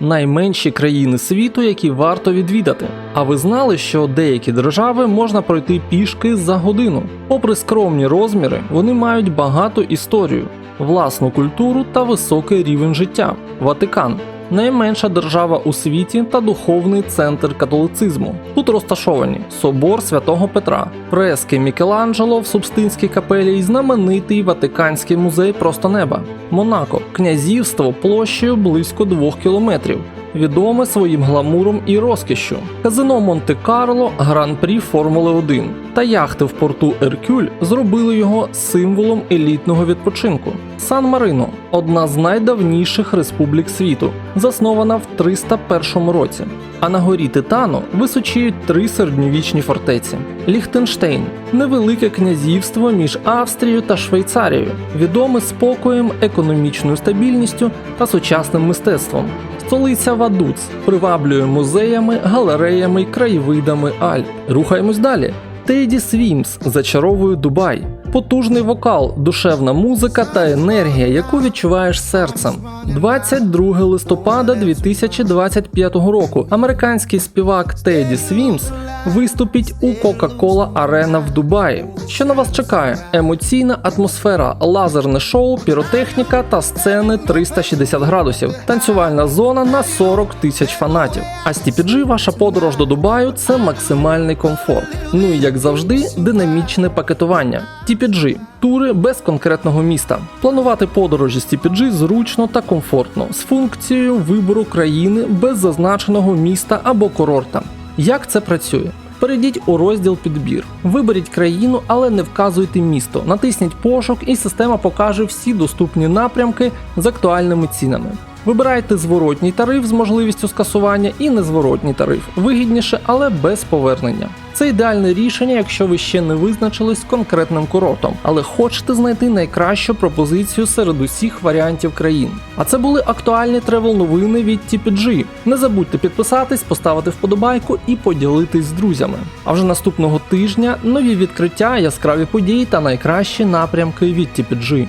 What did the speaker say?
найменші країни світу, які варто відвідати. А ви знали, що деякі держави можна пройти пішки за годину? Попри скромні розміри, вони мають багату історію, власну культуру та високий рівень життя. Ватикан найменша держава у світі та духовний центр католицизму. Тут розташовані собор святого Петра, фрески Мікеланджело в Субстинській капелі і знаменитий Ватиканський музей Просто неба. Монако князівство площею близько двох кілометрів. Відоме своїм гламуром і розкішшю. Казино Монте-Карло, гран-прі Формули 1 та яхти в порту Еркюль зробили його символом елітного відпочинку. Сан-Марино одна з найдавніших республік світу, заснована в 301 році. А на горі Титану височіють три середньовічні фортеці: Ліхтенштейн невелике князівство між Австрією та Швейцарією, відоме спокоєм, економічною стабільністю та сучасним мистецтвом. Столиця Вадуц приваблює музеями, галереями краєвидами Альп. Рухаємось далі. Теді Свімс зачаровує Дубай. Потужний вокал, душевна музика та енергія, яку відчуваєш серцем. 22 листопада 2025 року американський співак Теді Свімс виступить у Coca-Cola Арена в Дубаї. Що на вас чекає? Емоційна атмосфера, лазерне шоу, піротехніка та сцени 360 градусів, танцювальна зона на 40 тисяч фанатів. А TPG ваша подорож до Дубаю це максимальний комфорт. Ну і як завжди, динамічне пакетування. TPG – тури без конкретного міста. Планувати подорожі з TPG зручно та комфортно, з функцією вибору країни без зазначеного міста або курорта. Як це працює? Перейдіть у розділ підбір. Виберіть країну, але не вказуйте місто. Натисніть пошук, і система покаже всі доступні напрямки з актуальними цінами. Вибирайте зворотній тариф з можливістю скасування і незворотній тариф, вигідніше, але без повернення. Це ідеальне рішення, якщо ви ще не визначились з конкретним курортом, але хочете знайти найкращу пропозицію серед усіх варіантів країн. А це були актуальні тревел новини від TPG. Не забудьте підписатись, поставити вподобайку і поділитись з друзями. А вже наступного тижня нові відкриття, яскраві події та найкращі напрямки від TPG.